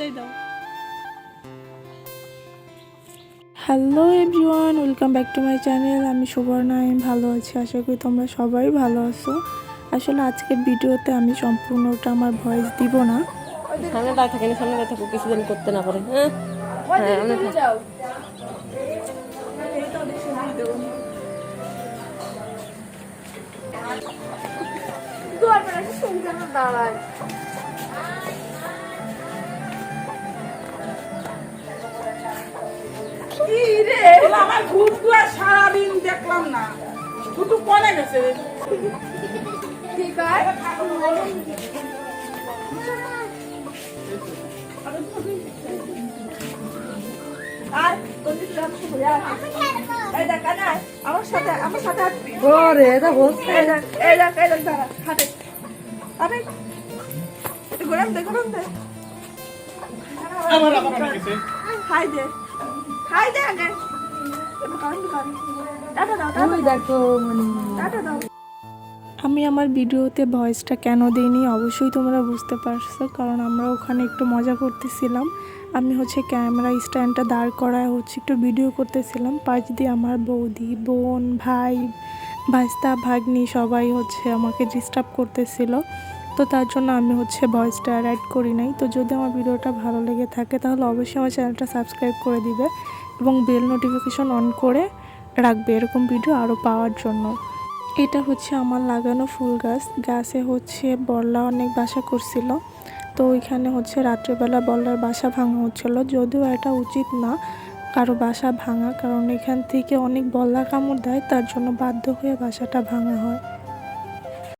এটাই দাও। Hello everyone welcome back to my channel আমি সুবর্ণা আমি ভালো আছি আশা করি তোমরা সবাই ভালো আছো। আসলে আজকের ভিডিওতে আমি সম্পূর্ণটা আমার ভয়েস দিব না। সামনে দাঁড়িয়ে থাকেন সামনে দাঁড়িয়ে থাকুক কিছুদিন করতে না পারে। হ্যাঁ? হ্যাঁ আমরা বলে আমার ঘুরটু আর সারাদিন দেখলাম না। ঘুটু কনে গেছে। আর এই দেখ আমার সাথে আমার সাথে হাঁটবি ওরে এটা বলছে এই দেখ এই দেখ এই দেখ দাঁড়া হাঁটে। আরে গরম দে গরম দে। হাই দে হাই দে আগে। মানে আমি আমার ভিডিওতে ভয়েসটা কেন দিইনি? অবশ্যই তোমরা বুঝতে পারছ, কারণ আমরা ওখানে একটু মজা করতেছিলাম। আমি হচ্ছে ক্যামেরা স্ট্যান্ডটা দাঁড় করায় হচ্ছে একটু ভিডিও করতেছিলাম। পাশ দিয়ে আমার বৌদি, বোন, ভাই, ভাইস্তা, ভাগ্নি সবাই হচ্ছে আমাকে ডিস্টার্ব করতেছিল। তো তার জন্য আমি হচ্ছে ভয়েসটা অ্যাড করি নাই। তো যদি আমার ভিডিওটা ভালো লেগে থাকে, তাহলে অবশ্যই আমার চ্যানেলটা সাবস্ক্রাইব করে দিবে। এবং বেল নোটিফিকেশন অন করে রাখবে এরকম ভিডিও আরও পাওয়ার জন্য। এটা হচ্ছে আমার লাগানো ফুল গাছ। গাছে হচ্ছে বল্লা অনেক বাসা করছিল। তো ওইখানে হচ্ছে রাত্রেবেলা বল্লার বাসা ভাঙা হচ্ছিল। যদিও এটা উচিত না কারও বাসা ভাঙা, কারণ এখান থেকে অনেক বল্লা কামড় দেয়, তার জন্য বাধ্য হয়ে বাসাটা ভাঙা হয়।